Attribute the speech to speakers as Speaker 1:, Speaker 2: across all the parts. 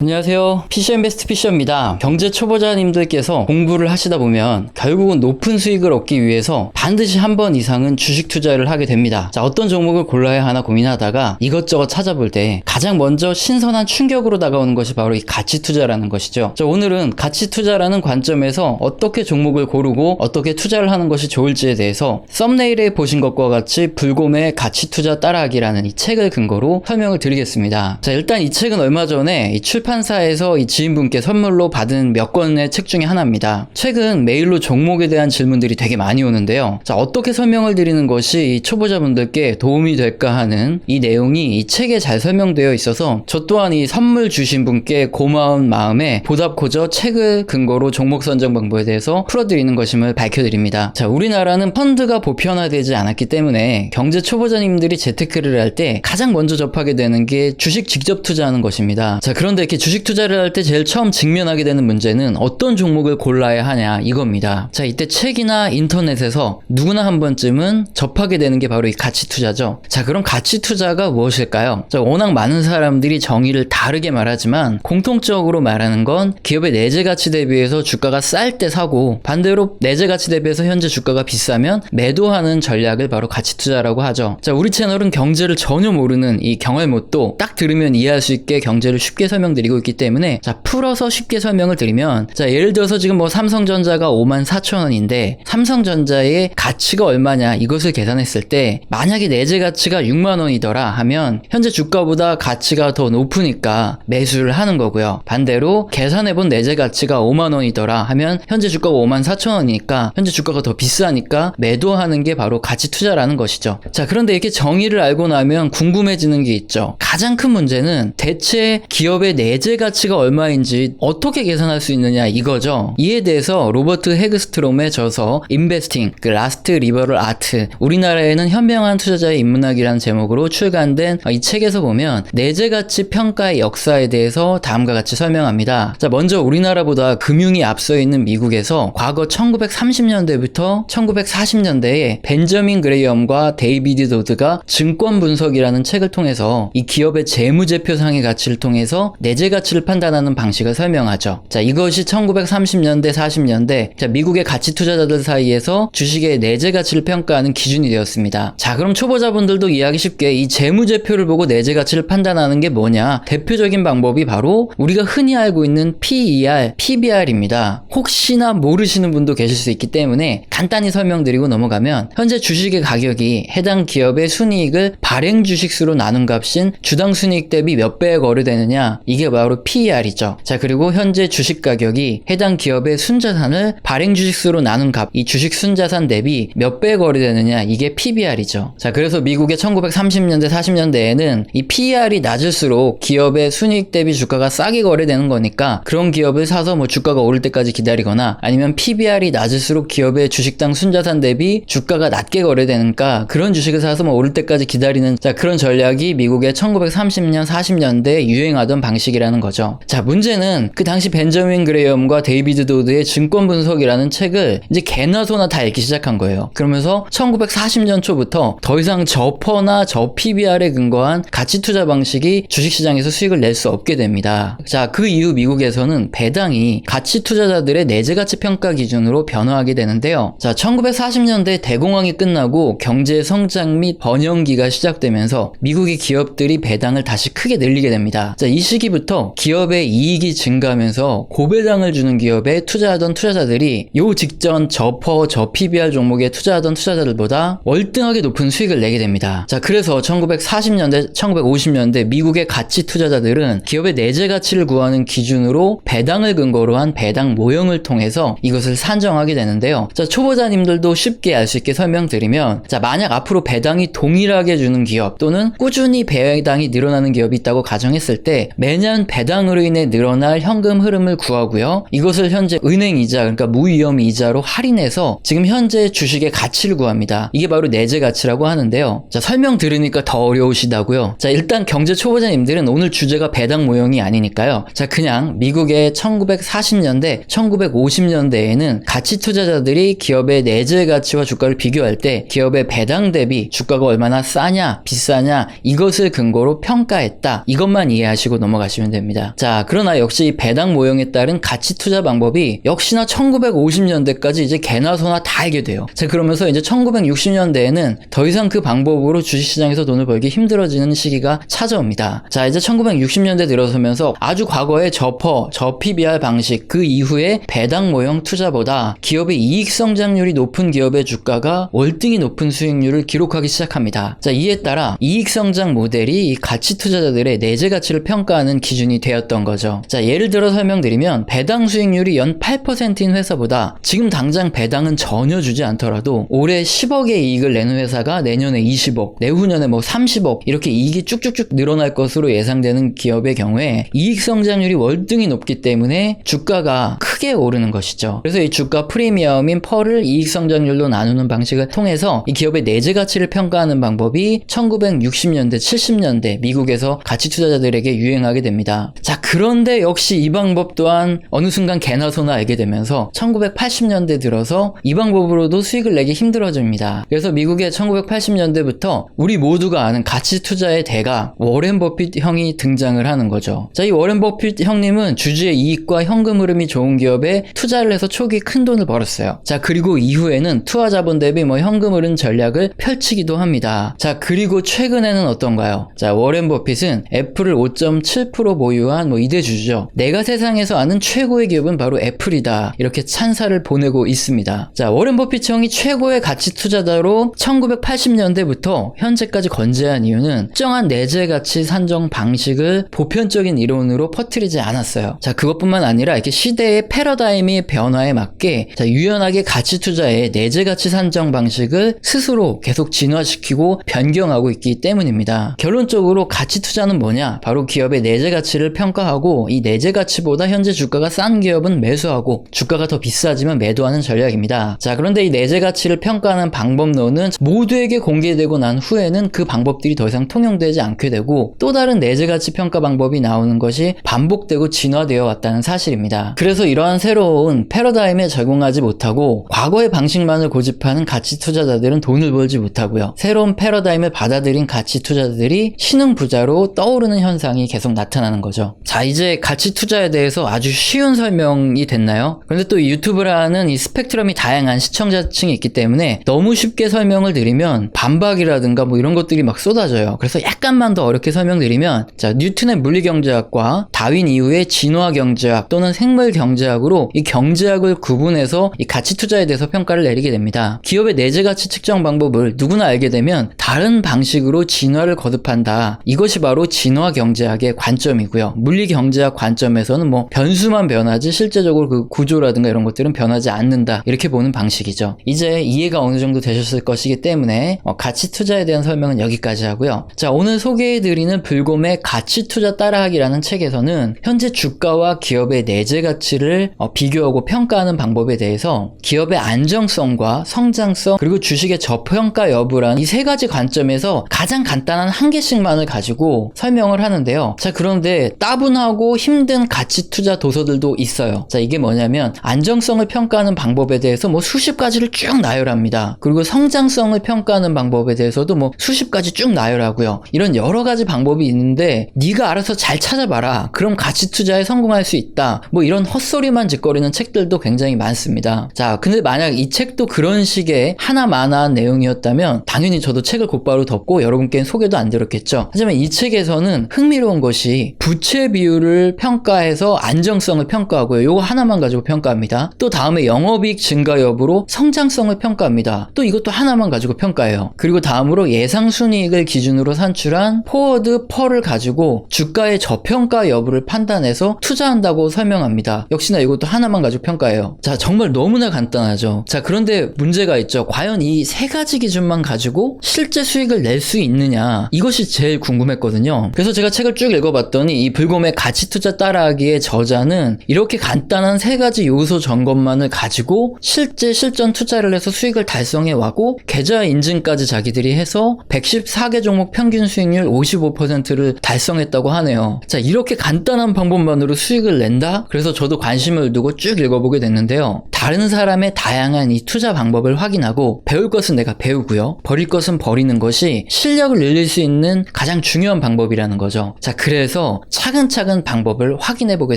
Speaker 1: 안녕하세요. 피셔인베스트 피셔입니다. 경제 초보자님들께서 공부를 하시다 보면 결국은 높은 수익을 얻기 위해서 반드시 한 번 이상은 주식 투자를 하게 됩니다. 자, 어떤 종목을 골라야 하나 고민하다가 이것저것 찾아볼 때 가장 먼저 신선한 충격으로 다가오는 것이 바로 이 가치 투자라는 것이죠. 자, 오늘은 가치 투자라는 관점에서 어떻게 종목을 고르고 어떻게 투자를 하는 것이 좋을지에 대해서 썸네일에 보신 것과 같이 불곰의 가치 투자 따라하기라는 이 책을 근거로 설명을 드리겠습니다. 자, 일단 이 책은 얼마 전에 이 출판 사에서 이 지인분께 선물로 받은 몇 권의 책 중에 하나입니다. 최근 메일로 종목에 대한 질문들이 되게 많이 오는데요. 자, 어떻게 설명을 드리는 것이 이 초보자분들께 도움이 될까 하는 이 내용이 이 책에 잘 설명되어 있어서 저 또한 이 선물 주신 분께 고마운 마음에 보답코저 책을 근거로 종목 선정 방법에 대해서 풀어드리는 것임을 밝혀드립니다. 자, 우리나라는 펀드가 보편화되지 않았기 때문에 경제 초보자님들이 재테크를 할 때 가장 먼저 접하게 되는 게 주식 직접 투자하는 것입니다. 자, 그런데 이렇게 주식 투자를 할 때 제일 처음 직면하게 되는 문제는 어떤 종목을 골라야 하냐 이겁니다. 자, 이때 책이나 인터넷에서 누구나 한 번쯤은 접하게 되는 게 바로 이 가치 투자죠. 자, 그럼 가치 투자가 무엇일까요? 자, 워낙 많은 사람들이 정의를 다르게 말하지만 공통적으로 말하는 건 기업의 내재 가치 대비해서 주가가 쌀 때 사고 반대로 내재 가치 대비해서 현재 주가가 비싸면 매도하는 전략을 바로 가치 투자라고 하죠. 자, 우리 채널은 경제를 전혀 모르는 이 경알못도 딱 들으면 이해할 수 있게 경제를 쉽게 설명드리고 있기 때문에 자, 풀어서 쉽게 설명을 드리면 자, 예를 들어서 지금 뭐 삼성전자가 5만 4천 원인데 삼성전자의 가치가 얼마냐 이것을 계산했을 때 만약에 내재 가치가 6만 원이더라 하면 현재 주가보다 가치가 더 높으니까 매수를 하는 거고요. 반대로 계산해본 내재 가치가 5만 원이더라 하면 현재 주가가 5만 4천 원이니까 현재 주가가 더 비싸니까 매도하는 게 바로 가치 투자라는 것이죠. 자, 그런데 이렇게 정의를 알고 나면 궁금해지는 게 있죠. 가장 큰 문제는 대체 기업의 내재 가치가 얼마인지 어떻게 계산할 수 있느냐 이거죠. 이에 대해서 로버트 헤그스트롬의 저서 인베스팅 그 라스트 리버럴 아트 우리나라에는 현명한 투자자의 인문학이라는 제목으로 출간된 이 책에서 보면 내재 가치 평가의 역사에 대해서 다음과 같이 설명합니다. 자, 먼저 우리나라보다 금융이 앞서 있는 미국에서 과거 1930년대부터 1940년대에 벤저민 그레이엄과 데이비드 도드가 증권 분석이라는 책을 통해서 이 기업의 재무제표상의 가치를 통해서 내재 가치를 판단하는 방식을 설명하죠. 자, 이것이 1930년대, 40년대 자, 미국의 가치 투자자들 사이에서 주식의 내재 가치를 평가하는 기준이 되었습니다. 자, 그럼 초보자분들도 이해하기 쉽게 이 재무제표를 보고 내재 가치를 판단하는 게 뭐냐? 대표적인 방법이 바로 우리가 흔히 알고 있는 PER, PBR입니다. 혹시나 모르시는 분도 계실 수 있기 때문에 간단히 설명드리고 넘어가면 현재 주식의 가격이 해당 기업의 순이익을 발행 주식수로 나눈 값인 주당 순이익 대비 몇 배에 거래되느냐 이게 바로 PER이죠. 자 그리고 현재 주식 가격이 해당 기업의 순자산을 발행 주식수로 나눈 값 이 주식 순자산 대비 몇 배에 거래되느냐 이게 PBR이죠. 자 그래서 미국의 1930년대 40년대에는 이 PER이 낮을수록 기업의 순이익 대비 주가가 싸게 거래되는 거니까 그런 기업을 사서 뭐 주가가 오를 때까지 기다리거나 아니면 PBR이 낮을수록 기업의 주식당 순자산 대비 주가가 낮게 거래되니까 그런 주식을 사서 뭐 오를 때까지 기다리는 자 그런 전략이 미국의 1930년 40년대에 유행하던 방식 이라는 거죠. 자 문제는 그 당시 벤저민 그레이엄과 데이비드 도드의 증권 분석이라는 책을 이제 개나 소나 다 읽기 시작한 거예요. 그러면서 1940년 초부터 더 이상 저퍼나 저 PBR에 근거한 가치 투자 방식이 주식시장에서 수익을 낼 수 없게 됩니다. 자, 그 이후 미국에서는 배당이 가치 투자자들의 내재 가치 평가 기준으로 변화하게 되는데요. 자, 1940년대 대공황이 끝나고 경제 성장 및 번영기가 시작되면서 미국의 기업들이 배당을 다시 크게 늘리게 됩니다. 자, 이 시기부터 기업의 이익이 증가하면서 고배당을 주는 기업에 투자하던 투자자들이 요 직전 저퍼, 저 PBR 종목에 투자하던 투자자들보다 월등하게 높은 수익을 내게 됩니다. 자, 그래서 1940년대, 1950년대 미국의 가치 투자자들은 기업의 내재 가치를 구하는 기준으로 배당을 근거로 한 배당 모형을 통해서 이것을 산정하게 되는데요. 자, 초보자님들도 쉽게 알 수 있게 설명드리면 자, 만약 앞으로 배당이 동일하게 주는 기업 또는 꾸준히 배당이 늘어나는 기업이 있다고 가정했을 때 매년 배당으로 인해 늘어날 현금 흐름을 구하고요. 이것을 현재 은행 이자 그러니까 무위험 이자로 할인해서 지금 현재 주식의 가치를 구합니다. 이게 바로 내재 가치라고 하는데요. 자, 설명 들으니까 더 어려우시다고요. 자, 일단 경제 초보자님들은 오늘 주제가 배당 모형이 아니니까요. 자, 그냥 미국의 1940년대, 1950년대에는 가치 투자자들이 기업의 내재 가치와 주가를 비교할 때 기업의 배당 대비 주가가 얼마나 싸냐, 비싸냐 이것을 근거로 평가했다. 이것만 이해하시고 넘어가시면 보시면 됩니다. 자, 그러나 역시 이 배당 모형에 따른 가치 투자 방법이 역시나 1950년대까지 이제 개나 소나 다 알게 돼요. 자, 그러면서 이제 1960년대에는 더 이상 그 방법으로 주식시장에서 돈을 벌기 힘들어지는 시기가 찾아옵니다. 자, 이제 1960년대 들어서면서 아주 과거의 저퍼, 저PBR 방식 그 이후에 배당 모형 투자보다 기업의 이익 성장률이 높은 기업의 주가가 월등히 높은 수익률을 기록하기 시작합니다. 자, 이에 따라 이익 성장 모델이 이 가치 투자자들의 내재 가치를 평가하는 기준 이 되었던 거죠. 자, 예를 들어 설명드리면 배당 수익률이 연 8%인 회사보다 지금 당장 배당은 전혀 주지 않더라도 올해 10억의 이익을 내는 회사가 내년에 20억, 내후년에 뭐 30억 이렇게 이익이 쭉쭉쭉 늘어날 것으로 예상되는 기업의 경우에 이익 성장률이 월등히 높기 때문에 주가가 크게 오르는 것이죠. 그래서 이 주가 프리미엄인 펄을 이익 성장률로 나누는 방식을 통해서 이 기업의 내재 가치를 평가하는 방법이 1960년대, 70년대 미국에서 가치 투자자들에게 유행하게 됩니다. 자, 그런데 역시 이 방법 또한 어느 순간 개나 소나 알게 되면서 1980년대 들어서 이 방법으로도 수익을 내기 힘들어집니다. 그래서 미국의 1980년대부터 우리 모두가 아는 가치 투자의 대가 워렌 버핏 형이 등장을 하는 거죠. 자, 이 워렌 버핏 형님은 주주의 이익과 현금 흐름이 좋은 기업에 투자를 해서 초기 큰 돈을 벌었어요. 자, 그리고 이후에는 투하 자본 대비 뭐 현금 흐름 전략을 펼치기도 합니다. 자, 그리고 최근에는 어떤가요? 자, 워렌 버핏은 애플을 5.7% 보유한 뭐 이대주주죠. 내가 세상에서 아는 최고의 기업은 바로 애플이다. 이렇게 찬사를 보내고 있습니다. 자, 워렌 버핏 형이 최고의 가치 투자자로 1980년대부터 현재까지 건재한 이유는 특정한 내재 가치 산정 방식을 보편적인 이론으로 퍼뜨리지 않았어요. 자, 그것뿐만 아니라 이렇게 시대의 패러다임의 변화에 맞게 자, 유연하게 가치 투자의 내재 가치 산정 방식을 스스로 계속 진화시키고 변경하고 있기 때문입니다. 결론적으로 가치 투자는 뭐냐? 바로 기업의 내재 가치 를 평가하고 이 내재 가치보다 현재 주가가 싼 기업은 매수하고 주가가 더 비싸지면 매도하는 전략입니다. 자, 그런데 이 내재 가치를 평가하는 방법론은 모두에게 공개되고 난 후에는 그 방법들이 더 이상 통용되지 않게 되고 또 다른 내재 가치 평가 방법이 나오는 것이 반복되고 진화되어 왔다는 사실입니다. 그래서 이러한 새로운 패러다임에 적용하지 못하고 과거의 방식만을 고집하는 가치 투자자들은 돈을 벌지 못하고요. 새로운 패러다임을 받아들인 가치 투자자들이 신흥 부자로 떠오르는 현상이 계속 나타나 는 거죠. 자, 이제 가치 투자에 대해서 아주 쉬운 설명이 됐나요? 그런데 또 유튜브라는 이 스펙트럼이 다양한 시청자층이 있기 때문에 너무 쉽게 설명을 드리면 반박이라든가 뭐 이런 것들이 막 쏟아져요. 그래서 약간만 더 어렵게 설명드리면 자, 뉴턴의 물리경제학과 다윈 이후의 진화경제학 또는 생물경제학으로 이 경제학을 구분해서 이 가치 투자에 대해서 평가를 내리게 됩니다. 기업의 내재 가치 측정 방법을 누구나 알게 되면 다른 방식으로 진화를 거듭한다. 이것이 바로 진화 경제학의 관점 이고요. 물리 경제학 관점에서는 뭐 변수만 변하지 실제적으로 그 구조라든가 이런 것들은 변하지 않는다. 이렇게 보는 방식이죠. 이제 이해가 어느 정도 되셨을 것이기 때문에 어, 가치 투자에 대한 설명은 여기까지 하고요. 자, 오늘 소개해드리는 불곰의 가치 투자 따라하기라는 책에서는 현재 주가와 기업의 내재 가치를 어, 비교하고 평가하는 방법에 대해서 기업의 안정성과 성장성 그리고 주식의 저평가 여부라는 이 세 가지 관점에서 가장 간단한 한 개씩만을 가지고 설명을 하는데요. 자, 그런데 따분하고 힘든 가치 투자 도서들도 있어요. 자, 이게 뭐냐면 안정성을 평가하는 방법에 대해서 뭐 수십 가지를 쭉 나열합니다. 그리고 성장성을 평가하는 방법에 대해서도 뭐 수십 가지 쭉 나열하고요. 이런 여러 가지 방법이 있는데 네가 알아서 잘 찾아봐라. 그럼 가치 투자에 성공할 수 있다. 뭐 이런 헛소리만 짓거리는 책들도 굉장히 많습니다. 자, 근데 만약 이 책도 그런 식의 하나만한 내용이었다면 당연히 저도 책을 곧바로 덮고 여러분께 소개도 안 드렸겠죠. 하지만 이 책에서는 흥미로운 것이 부채 비율을 평가해서 안정성을 평가하고요. 요거 하나만 가지고 평가합니다. 또 다음에 영업이익 증가 여부로 성장성을 평가합니다. 또 이것도 하나만 가지고 평가해요. 그리고 다음으로 예상 순이익을 기준으로 산출한 포워드 펄을 가지고 주가의 저평가 여부를 판단해서 투자한다고 설명합니다. 역시나 이것도 하나만 가지고 평가해요. 자, 정말 너무나 간단하죠. 자, 그런데 문제가 있죠. 과연 이 세 가지 기준만 가지고 실제 수익을 낼 수 있느냐? 이것이 제일 궁금했거든요. 그래서 제가 책을 쭉 읽어봤더 니 이 불곰의 가치 투자 따라하기의 저자는 이렇게 간단한 세 가지 요소 점검만을 가지고 실제 실전 투자를 해서 수익을 달성해 왔고 계좌 인증까지 자기들이 해서 114개 종목 평균 수익률 55%를 달성했다고 하네요. 자, 이렇게 간단한 방법만으로 수익을 낸다? 그래서 저도 관심을 두고 쭉 읽어보게 됐는데요. 다른 사람의 다양한 이 투자 방법을 확인하고 배울 것은 내가 배우고요. 버릴 것은 버리는 것이 실력을 늘릴 수 있는 가장 중요한 방법이라는 거죠. 자, 그래서 차근차근 방법을 확인해 보게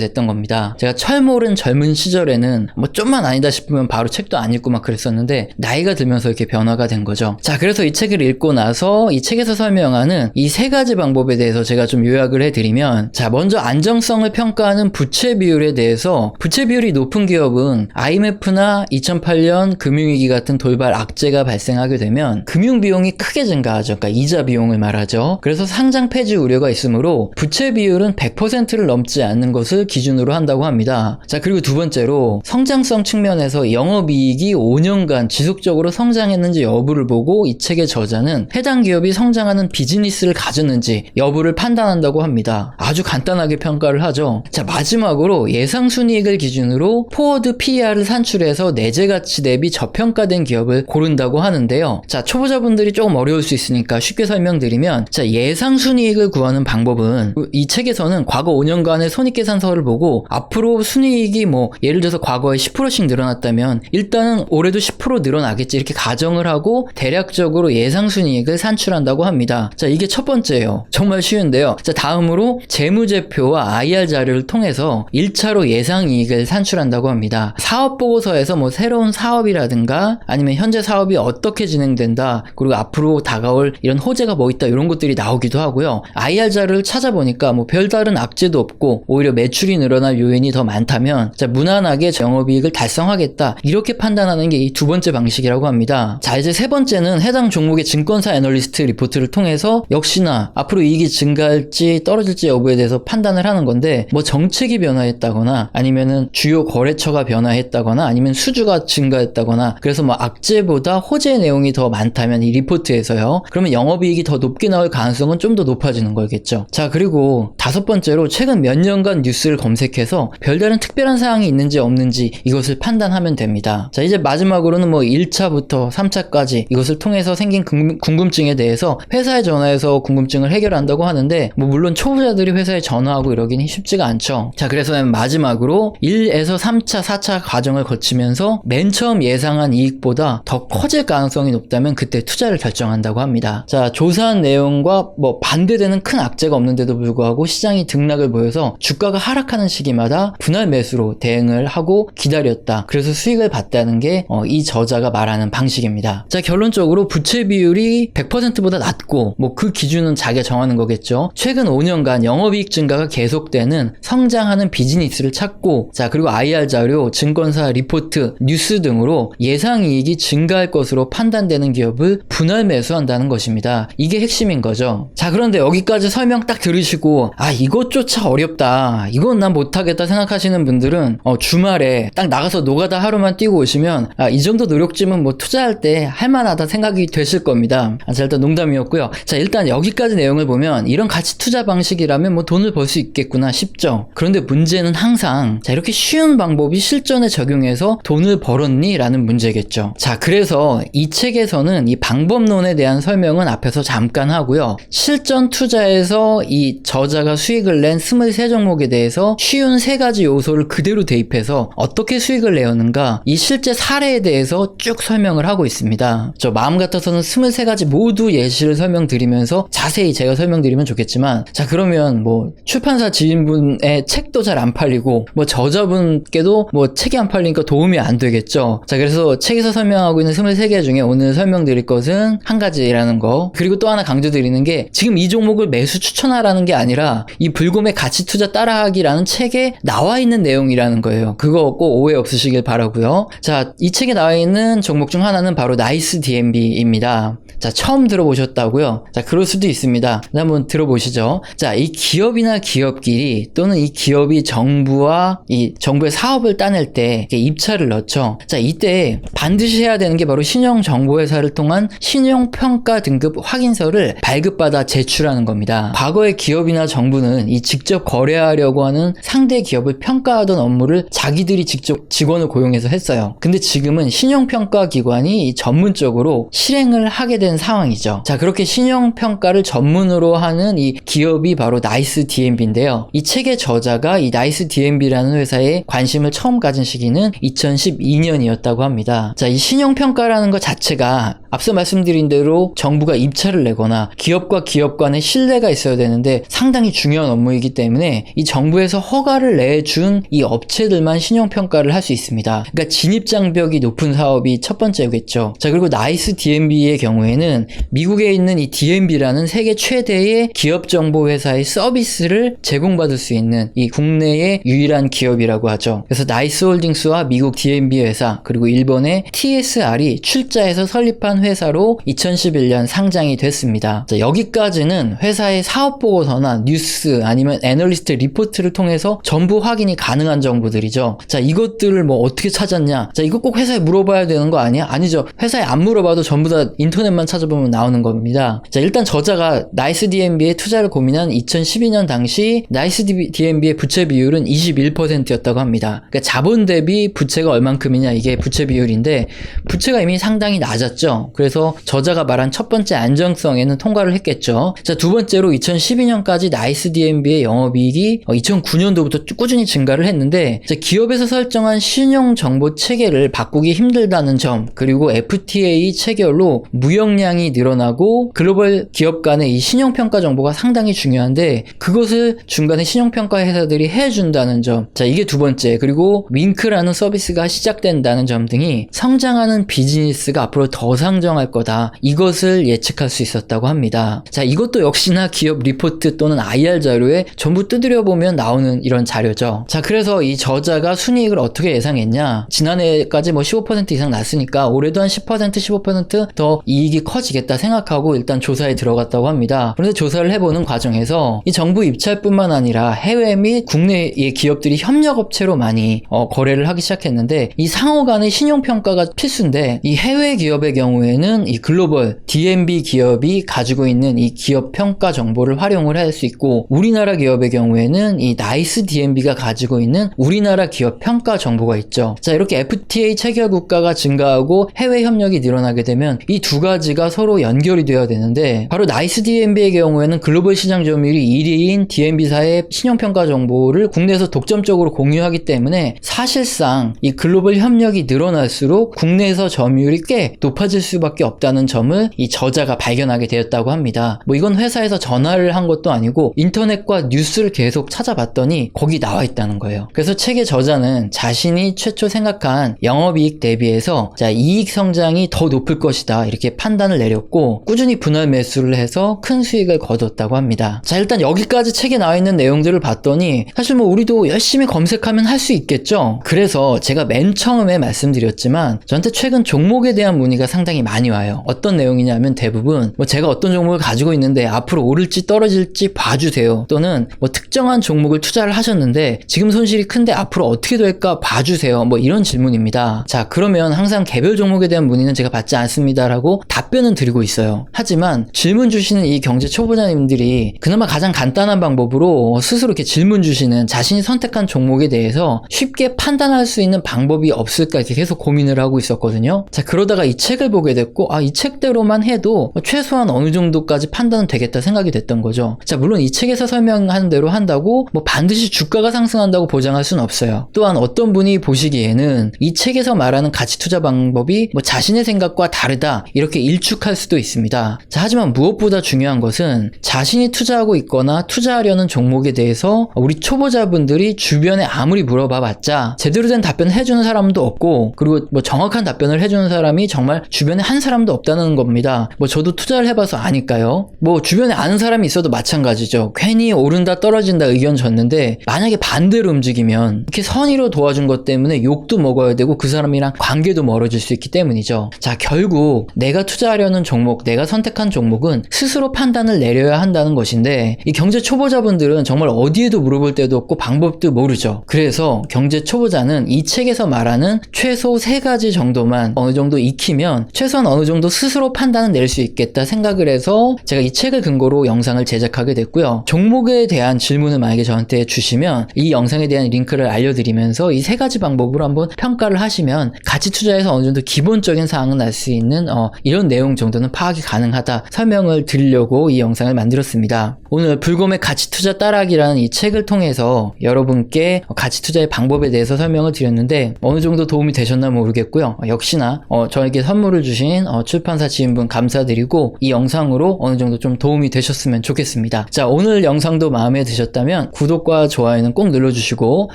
Speaker 1: 됐던 겁니다. 제가 철모른 젊은 시절에는 뭐 좀만 아니다 싶으면 바로 책도 안 읽고 막 그랬었는데 나이가 들면서 이렇게 변화가 된 거죠. 자, 그래서 이 책을 읽고 나서 이 책에서 설명하는 이 세 가지 방법에 대해서 제가 좀 요약을 해드리면 자, 먼저 안정성을 평가하는 부채 비율에 대해서 부채 비율이 높은 기업은 IMF나 2008년 금융위기 같은 돌발 악재가 발생하게 되면 금융 비용이 크게 증가하죠. 그러니까 이자 비용을 말하죠. 그래서 상장 폐지 우려가 있으므로 부채 비율 은 100%를 넘지 않는 것을 기준으로 한다고 합니다. 자, 그리고 두 번째로 성장성 측면에서 영업이익이 5년간 지속적으로 성장했는지 여부를 보고 이 책의 저자는 해당 기업이 성장하는 비즈니스를 가졌는지 여부를 판단한다고 합니다. 아주 간단하게 평가를 하죠. 자, 마지막으로 예상 순이익을 기준으로 포워드 PER을 산출해서 내재 가치 대비 저평가된 기업을 고른다고 하는데요. 자, 초보자분들이 조금 어려울 수 있으니까 쉽게 설명드리면 자, 예상 순이익을 구하는 방법은 이 책 에서는 과거 5년간의 손익계산서를 보고 앞으로 순이익이 뭐 예를 들어서 과거에 10%씩 늘어났다면 일단은 올해도 10% 늘어나겠지 이렇게 가정을 하고 대략적으로 예상 순이익을 산출한다고 합니다. 자, 이게 첫 번째예요. 정말 쉬운데요. 자, 다음으로 재무제표와 IR 자료를 통해서 1차로 예상 이익을 산출한다고 합니다. 사업 보고서에서 뭐 새로운 사업이라든가 아니면 현재 사업이 어떻게 진행된다 그리고 앞으로 다가올 이런 호재가 뭐 있다 이런 것들이 나오기도 하고요. IR 자료를 찾아보니까 뭐 별다른 악재도 없고 오히려 매출이 늘어날 요인이 더 많다면 자, 무난하게 영업이익을 달성하겠다 이렇게 판단하는 게 이 두 번째 방식이라고 합니다. 자 이제 세 번째는 해당 종목의 증권사 애널리스트 리포트를 통해서 역시나 앞으로 이익이 증가할지 떨어질지 여부에 대해서 판단을 하는 건데 뭐 정책이 변화했다거나 아니면은 주요 거래처가 변화했다거나 아니면 수주가 증가했다거나 그래서 뭐 악재보다 호재 내용이 더 많다면 이 리포트에서요. 그러면 영업이익이 더 높게 나올 가능성은 좀 더 높아지는 거겠죠. 자 그리고 다섯 번째로 최근 몇 년간 뉴스를 검색해서 별다른 특별한 사항이 있는지 없는지 이것을 판단하면 됩니다. 자 이제 마지막으로는 뭐 1차부터 3차까지 이것을 통해서 생긴 궁- 궁금증에 대해서 회사에 전화해서 궁금증을 해결한다고 하는데 뭐 물론 초보자들이 회사에 전화하고 이러기는 쉽지가 않죠. 자 그래서 맨 마지막으로 1에서 3차, 4차 과정을 거치면서 맨 처음 예상한 이익보다 더 커질 가능성이 높다면 그때 투자를 결정한다고 합니다. 자 조사한 내용과 뭐 반대되는 큰 악재가 없는데도 불구하고 시장이 등락을 보여서 주가가 하락하는 시기마다 분할 매수로 대응을 하고 기다렸다. 그래서 수익을 봤다는 게 이 저자가 말하는 방식입니다. 자 결론적으로 부채 비율이 100%보다 낮고 뭐 그 기준은 자기가 정하는 거겠죠. 최근 5년간 영업이익 증가가 계속되는 성장하는 비즈니스를 찾고 자 그리고 IR 자료, 증권사 리포트, 뉴스 등으로 예상 이익이 증가할 것으로 판단되는 기업을 분할 매수한다는 것입니다. 이게 핵심인 거죠. 자 그런데 여기까지 설명 딱 들으시고 아 이것조차 어렵다. 이건 난 못하겠다 생각하시는 분들은 어, 주말에 딱 나가서 노가다 하루만 뛰고 오시면 아, 이 정도 노력쯤은 뭐 투자할 때 할만하다 생각이 되실 겁니다. 아, 자 일단 농담이었고요. 자 일단 여기까지 내용을 보면 이런 가치 투자 방식이라면 뭐 돈을 벌 수 있겠구나 싶죠. 그런데 문제는 항상 자 이렇게 쉬운 방법이 실전에 적용해서 돈을 벌었니? 라는 문제겠죠. 자 그래서 이 책에서는 이 방법론에 대한 설명은 앞에서 잠깐 하고요. 실전 투자에서 이 저자가 수익을 낸 23종목에 대해서 쉬운 세 가지 요소를 그대로 대입해서 어떻게 수익을 내었는가 이 실제 사례에 대해서 쭉 설명을 하고 있습니다. 저 마음 같아서는 23가지 모두 예시를 설명드리면서 자세히 제가 설명드리면 좋겠지만 자 그러면 뭐 출판사 지인분의 책도 잘 안 팔리고 뭐 저자분께도 뭐 책이 안 팔리니까 도움이 안 되겠죠. 자 그래서 책에서 설명하고 있는 23개 중에 오늘 설명드릴 것은 한 가지라는 거 그리고 또 하나 강조드리는 게 지금 이 종목을 매수 추천하라는 게 아니라 이 불곰의 가치 투자 따라하기라는 책에 나와 있는 내용이라는 거예요. 그거 꼭 오해 없으시길 바라고요. 자, 이 책에 나와 있는 종목 중 하나는 바로 나이스 DMB입니다. 자, 처음 들어보셨다고요? 자, 그럴 수도 있습니다. 한번 들어보시죠. 자, 이 기업이나 기업끼리 또는 이 기업이 정부와 이 정부의 사업을 따낼 때 입찰을 넣죠. 자, 이때 반드시 해야 되는 게 바로 신용정보회사를 통한 신용평가 등급 확인서를 발급받아 제출하는 겁니다. 과거의 기업이나 정부 는 이 직접 거래하려고 하는 상대 기업을 평가하던 업무를 자기들이 직접 직원을 고용해서 했어요. 근데 지금은 신용평가 기관이 이 전문적으로 실행을 하게 된 상황이죠. 자, 그렇게 신용평가를 전문으로 하는 이 기업이 바로 나이스 DMB인데요. 이 책의 저자가 이 나이스 DMB라는 회사에 관심을 처음 가진 시기는 2012년이었다고 합니다. 자, 이 신용평가라는 것 자체가 앞서 말씀드린 대로 정부가 입찰을 내거나 기업과 기업 간의 신뢰가 있어야 되는데 상당히 중요한 업무이기 때문에 이 정부에서 허가를 내준 이 업체들만 신용평가를 할 수 있습니다. 그러니까 진입장벽이 높은 사업이 첫 번째겠죠. 자, 그리고 나이스 DMB의 경우에는 미국에 있는 이 DMB라는 세계 최대의 기업 정보 회사의 서비스를 제공받을 수 있는 이 국내의 유일한 기업이라고 하죠. 그래서 나이스 홀딩스와 미국 DMB 회사 그리고 일본의 TSR이 출자해서 설립한 회사로 2011년 상장이 됐습니다. 자, 여기까지는 회사의 사업 보고서나 뉴스 아니면 애널리스트 리포트를 통해서 전부 확인이 가능한 정보들이죠. 자, 이것들을 뭐 어떻게 찾았냐? 자, 이거 꼭 회사에 물어봐야 되는 거 아니야? 아니죠. 회사에 안 물어봐도 전부 다 인터넷만 찾아보면 나오는 겁니다. 자, 일단 저자가 나이스 DMB에 투자를 고민한 2012년 당시 나이스 DMB의 부채 비율은 21%였다고 합니다. 그러니까 자본 대비 부채가 얼만큼이냐 이게 부채 비율인데 부채가 이미 상당히 낮았죠. 그래서 저자가 말한 첫 번째 안정성에는 통과를 했겠죠. 자, 두 번째로 2012년까지 나이스 DMB의 영업이익이 2009년도부터 꾸준히 증가를 했는데 자, 기업에서 설정한 신용 정보 체계를 바꾸기 힘들다는 점 그리고 FTA 체결로 무역량이 늘어나고 글로벌 기업 간의 이 신용평가 정보가 상당히 중요한데 그것을 중간에 신용평가 회사들이 해준다는 점. 자, 이게 두 번째. 그리고 윙크라는 서비스가 시작된다는 점 등이 성장하는 비즈니스가 앞으로 더 상 정할 거다. 이것을 예측할 수 있었다고 합니다. 자, 이것도 역시나 기업 리포트 또는 IR 자료에 전부 두드려 보면 나오는 이런 자료죠. 자, 그래서 이 저자가 순이익을 어떻게 예상했냐? 지난해까지 뭐 15% 이상 났으니까 올해도 한 10% 15%더 이익이 커지겠다 생각하고 일단 조사에 들어갔다고 합니다. 그런데 조사를 해보는 과정에서 이 정부 입찰뿐만 아니라 해외 및 국내의 기업들이 협력업체로 많이 어, 거래를 하기 시작했는데 이 상호 간의 신용평가가 필수인데 이 해외 기업의 경우에 는 이 글로벌 DMB 기업이 가지고 있는 이 기업 평가 정보를 활용을 할 수 있고 우리나라 기업의 경우에는 이 나이스 DMB가 가지고 있는 우리나라 기업 평가 정보가 있죠. 자 이렇게 FTA 체결 국가가 증가하고 해외 협력이 늘어나게 되면 이 두 가지가 서로 연결이 되어야 되는데 바로 나이스 DMB의 경우에는 글로벌 시장 점유율이 1위인 DMB사의 신용평가 정보를 국내에서 독점적으로 공유하기 때문에 사실상 이 글로벌 협력이 늘어날수록 국내에서 점유율이 꽤 높아질 수 밖에 없다는 점을 이 저자가 발견하게 되었다고 합니다. 뭐 이건 회사에서 전화를 한 것도 아니고 인터넷과 뉴스를 계속 찾아봤더니 거기 나와 있다는 거예요. 그래서 책의 저자는 자신이 최초 생각한 영업이익 대비해서 자 이익 성장이 더 높을 것이다 이렇게 판단을 내렸고 꾸준히 분할 매수를 해서 큰 수익을 거뒀다고 합니다. 자 일단 여기까지 책에 나와 있는 내용들을 봤더니 사실 뭐 우리도 열심히 검색하면 할 수 있겠죠. 그래서 제가 맨 처음에 말씀드렸지만 저한테 최근 종목에 대한 문의가 상당히 많이 와요. 어떤 내용이냐면 대부분 뭐 제가 어떤 종목을 가지고 있는데 앞으로 오를지 떨어질지 봐주세요. 또는 뭐 특정한 종목을 투자를 하셨는데 지금 손실이 큰데 앞으로 어떻게 될까 봐주세요. 뭐 이런 질문입니다. 자 그러면 항상 개별 종목에 대한 문의는 제가 받지 않습니다라고 답변은 드리고 있어요. 하지만 질문 주시는 이 경제 초보자님들이 그나마 가장 간단한 방법으로 스스로 이렇게 질문 주시는 자신이 선택한 종목에 대해서 쉽게 판단할 수 있는 방법이 없을까 이렇게 계속 고민을 하고 있었거든요. 자 그러다가 이 책을 보게 됐고 아 이 책대로만 해도 최소한 어느 정도까지 판단은 되겠다 생각이 됐던 거죠. 자 물론 이 책에서 설명하는 대로 한다고 뭐 반드시 주가가 상승한다고 보장할 수는 없어요. 또한 어떤 분이 보시기에는 이 책에서 말하는 가치 투자 방법이 뭐 자신의 생각과 다르다 이렇게 일축할 수도 있습니다. 자 하지만 무엇보다 중요한 것은 자신이 투자하고 있거나 투자하려는 종목에 대해서 우리 초보자분들이 주변에 아무리 물어봐봤자 제대로 된 답변을 해주는 사람도 없고 그리고 뭐 정확한 답변을 해주는 사람이 정말 주변에 한 사람도 없다는 겁니다. 뭐 저도 투자를 해봐서 아니까요. 뭐 주변에 아는 사람이 있어도 마찬가지죠. 괜히 오른다 떨어진다 의견 줬는데 만약에 반대로 움직이면 이렇게 선의로 도와준 것 때문에 욕도 먹어야 되고 그 사람이랑 관계도 멀어질 수 있기 때문이죠. 자 결국 내가 투자하려는 종목, 내가 선택한 종목은 스스로 판단을 내려야 한다는 것인데 이 경제 초보자분들은 정말 어디에도 물어볼 데도 없고 방법도 모르죠. 그래서 경제 초보자는 이 책에서 말하는 최소 세 가지 정도만 어느 정도 익히면 최소 한 어느 정도 스스로 판단을 낼수 있겠다 생각을 해서 제가 이 책을 근거로 영상을 제작하게 됐고요. 종목에 대한 질문을 만약에 저한테 주시면 이 영상에 대한 링크를 알려드리면서 이 세 가지 방법으로 한번 평가를 하시면 가치 투자에서 어느 정도 기본적인 사항은 알 수 있는 어, 이런 내용 정도는 파악이 가능하다 설명을 드리려고 이 영상을 만들었습니다. 오늘 불곰의 가치 투자 따라하기라는 이 책을 통해서 여러분께 가치 투자의 방법에 대해서 설명을 드렸는데 어느 정도 도움이 되셨나 모르겠고요. 역시나 어, 저에게 선물을 주신 해 주신 어, 출판사 지인분 감사드리고 이 영상으로 어느 정도 좀 도움이 되셨으면 좋겠습니다. 자, 오늘 영상도 마음에 드셨다면 구독과 좋아요는 꼭 눌러주시고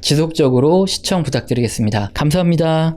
Speaker 1: 지속적으로 시청 부탁드리겠습니다. 감사합니다.